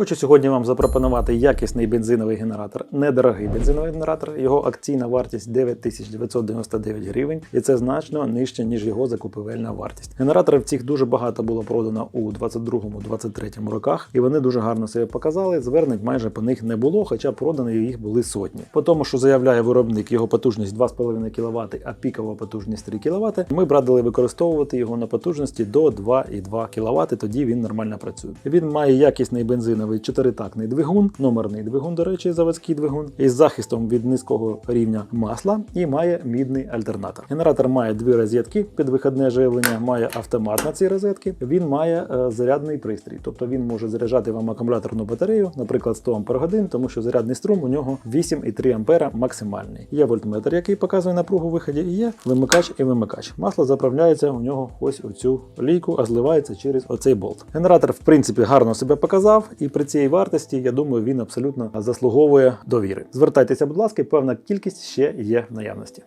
Хочу сьогодні вам запропонувати якісний бензиновий генератор, недорогий бензиновий генератор. Його акційна вартість 9999 гривень, і це значно нижче, ніж його закупівельна вартість. Генераторів цих дуже багато було продано у 22-23 роках, і вони дуже гарно себе показали. Звернень майже по них не було, хоча продані їх були сотні. По тому, що заявляє виробник, його потужність 2,5 кВт, а пікова потужність 3 кВт, ми б радили використовувати його на потужності до 2,2 кВт, тоді він нормально працює. Він має якісний бензиновий чотиритактний двигун, номерний двигун, до речі, заводський двигун, із захистом від низького рівня масла і має мідний альтернатор. Генератор має дві розетки під вихідне живлення, має автомат на ці розетки. Він має е, зарядний пристрій, тобто він може заряджати вам акумуляторну батарею, наприклад, 100 Ампер тому що зарядний струм у нього 8,3 ампера максимальний. Є вольтметр, який показує напругу виході, і є вимикач і вимикач. Масло заправляється у нього ось у цю лійку, а зливається через оцей болт. Генератор, в принципі, гарно себе показав, і при цій вартості, я думаю, він абсолютно заслуговує довіри. Звертайтеся, будь ласка, певна кількість ще є в наявності.